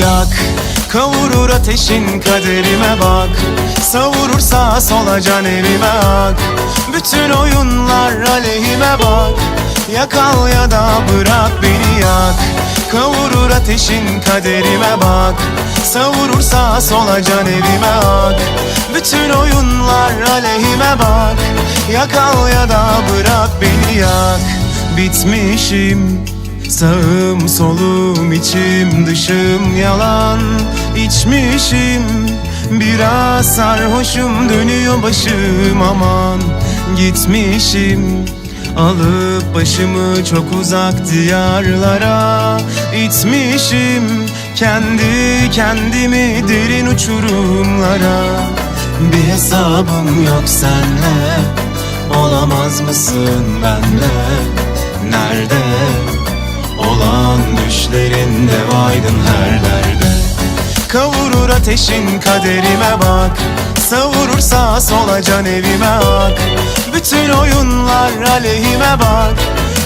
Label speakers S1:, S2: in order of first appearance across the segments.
S1: Yak Kavurur ateşin kaderime bak. Savurur sağa sola can evime ak. Bütün oyunlar aleyhime bak. Yakal ya da bırak beni yak. Kavurur ateşin kaderime bak. Savurur sağa sola can evime ak. Bütün oyunlar aleyhime bak. Yakal ya da bırak beni yak. Bitmişim Sağım solum içim dışım yalan. İçmişim Biraz sarhoşum dönüyor başım aman. Gitmişim Alıp başımı çok uzak diyarlara. İtmişim Kendi kendimi derin uçurumlara. Bir hesabım yok senle Olamaz mısın benle? Nerede olan düşlerinde vaydın her derde. Kavurur ateşin kaderime bak. Savurur sağa sola can evime ak. Bütün oyunlar aleyhime bak.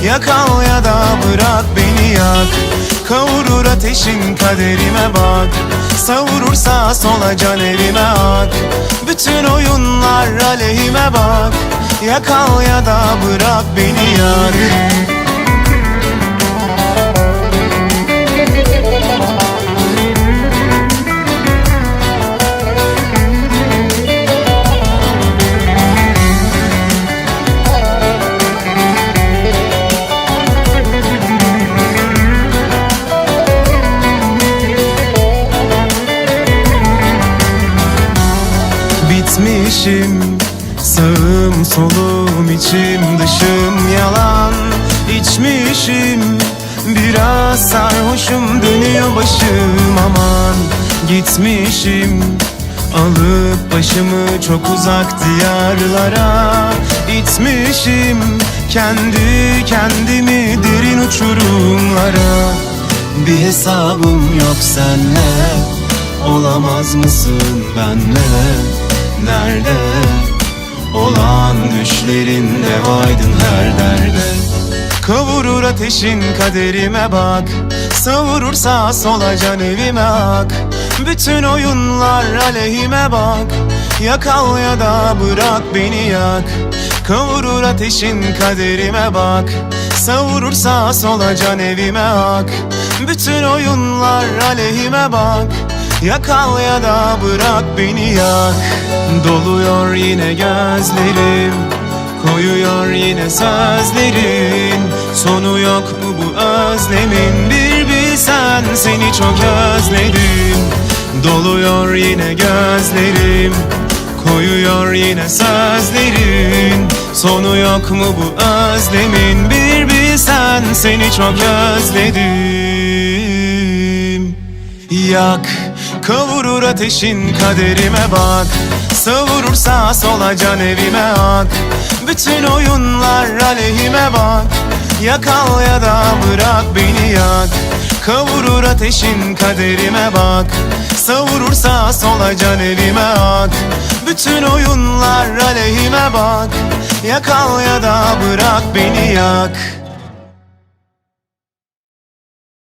S1: Yakal ya da bırak beni yak. Kavurur ateşin kaderime bak. Savurur sağa sola can evime ak. Bütün oyunlar aleyhime bak. Yakal ya da bırak beni yak bitmişim. Sağım solum içim dışım yalan. İçmişim. Biraz sarhoşum dönüyor başım aman. Gitmişim. Alıp başımı çok uzak diyarlara. İtmişim. Kendi kendimi derin uçurumlara. Bir hesabım yok senle. Olamaz mısın benle Nerede olan düşlerinde vaydın her derde. Kavurur ateşin kaderime bak Savurur sağa sola can evime ak. Bütün oyunlar aleyhime bak Yakal ya da bırak beni yak. Kavurur ateşin kaderime bak Savurur sağa sola can evime ak. Bütün oyunlar aleyhime bak Yakal ya da bırak beni yak Doluyor yine gözlerim Koyuyor yine sözlerin Sonu yok mu bu özlemin? Bir bilsen seni çok özledim. Doluyor yine gözlerim Koyuyor yine sözlerin. Sonu yok mu bu özlemin? Bir bilsen seni çok özledim. Yak Kavurur ateşin kaderime bak Savurur sağa sola can evime ak. Bütün oyunlar aleyhime bak. Yakal ya da bırak beni yak. Kavurur ateşin kaderime bak. Savurur sağa sola can evime ak. Bütün oyunlar aleyhime bak. Yakal ya da bırak beni yak